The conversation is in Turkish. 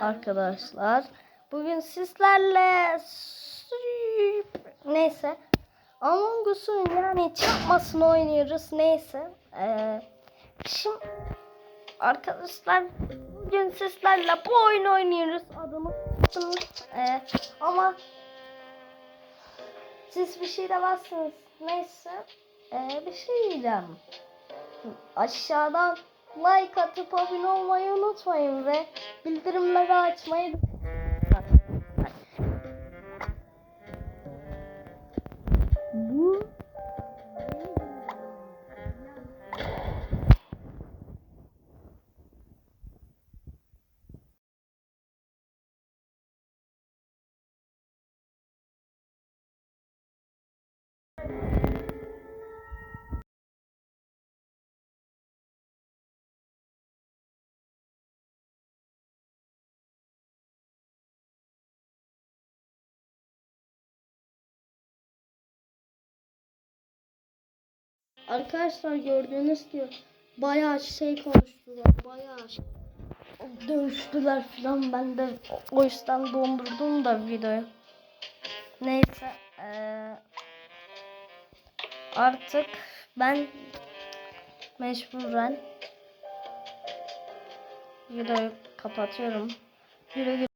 arkadaşlar. Bugün sizlerle neyse. Among Us'un yani çarpmasını oynuyoruz. Neyse. Ee, şimdi arkadaşlar bugün sizlerle bu oyunu oynuyoruz. Adımı ee, ama siz bir şey demezsiniz neyse. Ee, bir şey diyeceğim. Aşağıdan like atıp abone olmayı unutmayın ve bildirimleri açmayı Arkadaşlar gördüğünüz gibi bayağı şey konuştular. Bayağı dövüştüler falan. Ben de o yüzden dondurdum da videoyu. Neyse. eee, artık ben mecburen videoyu kapatıyorum. Güle.